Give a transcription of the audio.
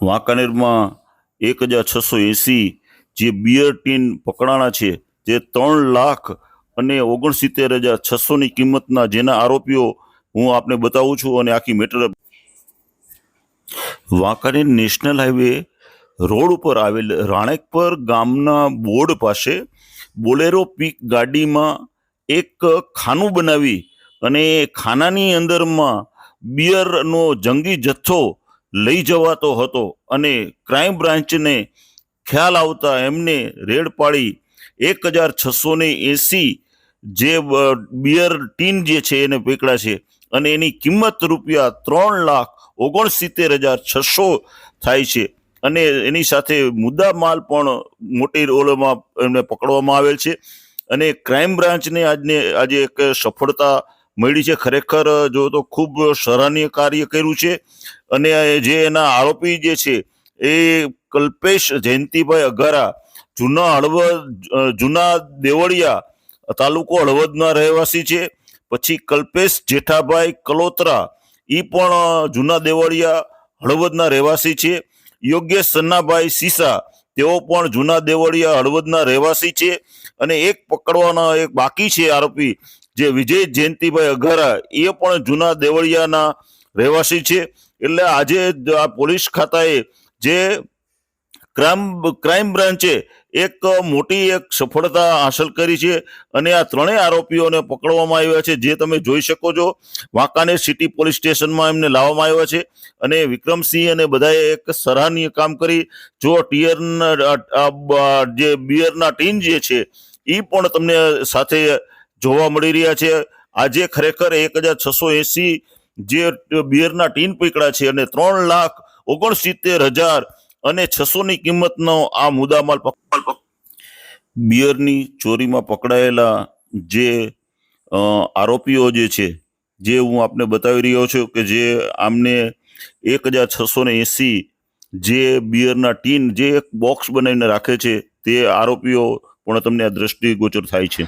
વાંકાનેરમાં એક હજાર છસો એંસી જે બિયર ટીન પકડાણા છે, જે ત્રણ લાખ અને ઓગણસિત્તેર હજાર છસોની કિંમતના જેના આરોપીઓ હું આપને બતાવું છું અને આખી matter Wankaner national highway road ઉપર આવેલ રાણેકપર ગામના બોર્ડ પાસે બોલેરો પીક ગાડીમાં એક ખાનું બનાવી અને ખાનાની અંદરમાં બિયરનો જંગી જથ્થો લઈ જવાતો હતો અને ક્રાઇમ બ્રાન્ચને ખ્યાલ આવતા એમને રેડ પાડી. એક હજાર છસો ને એંસી જે બિયર ટીન જે છે એને પકડ્યા છે અને એની કિંમત રૂપિયા ત્રણ લાખ ઓગણસિત્તેર હજાર છસો થાય છે. અને એની સાથે મુદ્દા માલ પણ મોટી રોલમાં એમને પકડવામાં આવેલ છે. અને ક્રાઇમ બ્રાન્ચને આજને, આજે એક સફળતા મળી છે, ખરેખર જો તો ખૂબ સરાહનીય કાર્ય કર્યું છે. અને જે એના આરોપી જે છે, એ કલ્પેશ જયંતિભાઈ અઘારા, જૂના હળવદ જૂના દેવળિયા તાલુકો હળવદના રહેવાસી છે. પછી કલ્પેશ જેઠાભાઈ કલોત્રા એ પણ જૂના દેવળિયા હળવદના રહેવાસી છે. યોગેશ સન્નાભાઈ સીસા, તેઓ પણ જૂના દેવળિયા હળવદના રહેવાસી છે. અને એક પકડવાના એક બાકી છે આરોપી જે વિજય જયંતિભાઈ અઘારા એ પણ જૂના દેવળિયાના રહેવાસી છે. એટલે આજે આ પોલીસ ખાતાએ જે ક્રાઇમ ક્રાઇમ બ્રાન્ચે એક મોટી એક સફળતા હાંસલ કરી છે અને આ ત્રણેય આરોપીઓને પકડવામાં આવ્યા છે, જે તમે જોઈ શકો છો. વાંકાનેર સિટી પોલીસ સ્ટેશનમાં એમને લાવવામાં આવ્યા છે અને વિક્રમસિંહ અને બધાએ એક સરાહનીય કામ કરી. જો ટીયરના જે બિયરના ટીન જે છે એ પણ તમને સાથે જોવા મળી રહ્યા છે. આજે ખરેખર એક હજાર છસો એસી જે બિયરના ટીન પીકડા છે અને ત્રણ લાખ ઓગણસિત્તેર હજાર અને છસોની કિંમતનો આ મુદ્દામાલ બિયરની ચોરીમાં પકડાયેલા જે આરોપીઓ જે છે, જે હું આપને બતાવી રહ્યો છું કે જે આમને એક હજાર છસો ને એંસી જે બિયરના ટીન જે એક બોક્સ બનાવીને રાખે છે તે આરોપીઓ પણ તમને આ દ્રષ્ટિગોચર થાય છે.